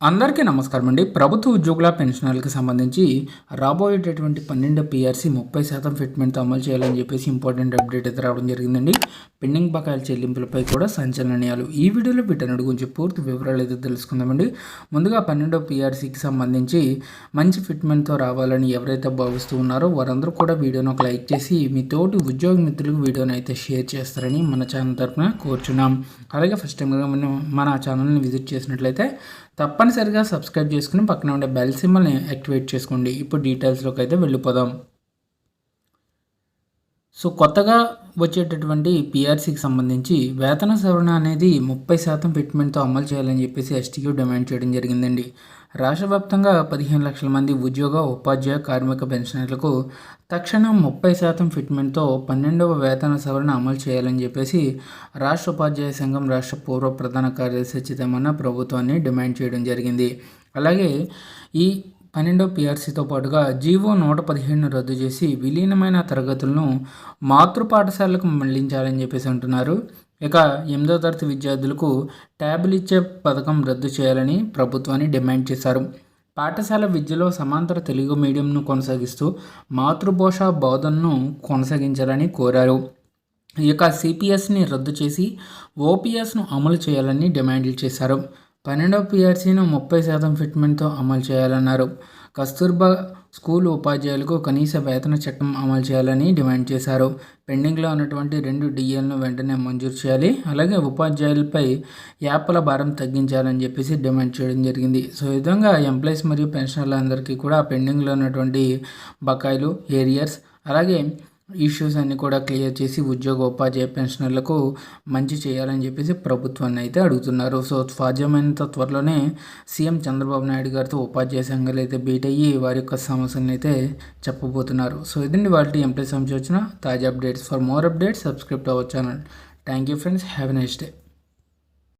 అందరికీ నమస్కారం అండి ప్రభుత్వ ఉద్యోగుల పెన్షనర్లకు సంబంధించి రాబోయేటటువంటి పన్నెండు పిఆర్సీ ముప్పై శాతం ఫిట్మెంట్తో అమలు చేయాలని చెప్పేసి ఇంపార్టెంట్ అప్డేట్ అయితే రావడం జరిగిందండి. పెండింగ్ బకాయిల చెల్లింపులపై కూడా సంచలనాలు. ఈ వీడియోలో వీటన్నిటి గురించి పూర్తి వివరాలు అయితే తెలుసుకుందామండి. ముందుగా పన్నెండో పిఆర్సీకి సంబంధించి మంచి ఫిట్మెంట్తో రావాలని ఎవరైతే భావిస్తూ ఉన్నారో వారందరూ కూడా వీడియోను ఒక లైక్ చేసి మీ తోటి ఉద్యోగ మిత్రులకు వీడియోని అయితే షేర్ చేస్తారని మన ఛానల్ తరఫున కోరుచున్నాం. అలాగే ఫస్ట్ టైం మనం మన ఛానల్ని విజిట్ చేసినట్లయితే తప్పని తప్పనిసరిగా సబ్స్క్రైబ్ చేసుకుని పక్కన ఉండే బెల్ సింబల్ని యాక్టివేట్ చేసుకోండి. ఇప్పుడు డీటెయిల్స్లోకి అయితే వెళ్ళిపోదాం. సో కొత్తగా వచ్చేటటువంటి పిఆర్సీకి సంబంధించి వేతన సవరణ అనేది ముప్పై శాతం ఫిట్మెంట్తో అమలు చేయాలని చెప్పేసి ఎస్టీక్యూ డిమాండ్ చేయడం జరిగిందండి. రాష్ట్ర వ్యాప్తంగా పదిహేను లక్షల మంది ఉద్యోగ ఉపాధ్యాయ కార్మిక పెన్షనర్లకు తక్షణం ముప్పై శాతం ఫిట్మెంట్తో పన్నెండవ వేతన సవరణ అమలు చేయాలని చెప్పేసి రాష్ట్ర ఉపాధ్యాయ సంఘం రాష్ట్ర పూర్వ ప్రధాన కార్యదర్శి చితమన్న ప్రభుత్వాన్ని డిమాండ్ చేయడం జరిగింది. అలాగే ఈ పన్నెండో పిఆర్సీతో పాటుగా జీవో నూట పదిహేను రద్దు చేసి విలీనమైన తరగతులను మాతృ పాఠశాలకు మళ్ళించాలని చెప్పేసి అంటున్నారు. ఇక ఎనిమిదో తరగతి విద్యార్థులకు ట్యాబ్లు ఇచ్చే పథకం రద్దు చేయాలని ప్రభుత్వాన్ని డిమాండ్ చేశారు. పాఠశాల విద్యలో సమాంతర తెలుగు మీడియంను కొనసాగిస్తూ మాతృభాష బోధనను కొనసాగించాలని కోరారు. ఇక సిపిఎస్ని రద్దు చేసి ఓపీఎస్ను అమలు చేయాలని డిమాండ్లు చేశారు. పన్నెండవ పిఆర్సీను ముప్పై శాతం ఫిట్మెంట్తో అమలు చేయాలన్నారు. కస్తూర్బా స్కూల్ ఉపాధ్యాయులకు కనీస వేతన చట్టం అమలు చేయాలని డిమాండ్ చేశారు. పెండింగ్లో ఉన్నటువంటి రెండు డిఎల్ను వెంటనే మంజూరు చేయాలి. అలాగే ఉపాధ్యాయులపై యాప్ల భారం తగ్గించాలని చెప్పేసి డిమాండ్ చేయడం జరిగింది. సో ఈ విధంగా ఎంప్లాయీస్ మరియు పెన్షనర్లందరికీ కూడా పెండింగ్లో ఉన్నటువంటి బకాయిలు ఏరియర్స్ అలాగే ఇష్యూస్ అన్నీ కూడా క్లియర్ చేసి ఉద్యోగ ఉపాధ్యాయ పెన్షనర్లకు మంచి చేయాలని చెప్పేసి ప్రభుత్వాన్ని అయితే అడుగుతున్నారు. సో సాధ్యమైనంత త్వరలోనే సీఎం చంద్రబాబు నాయుడు గారితో ఉపాధ్యాయ సంఘాలు అయితే బీట్ అయ్యి వారి యొక్క సమస్యలను అయితే చెప్పబోతున్నారు. సో ఇదండి వాటి ఎంప్లాయీ సంబంధించి వచ్చిన తాజా updates. For more updates subscribe to our channel. Thank you friends. Have next day.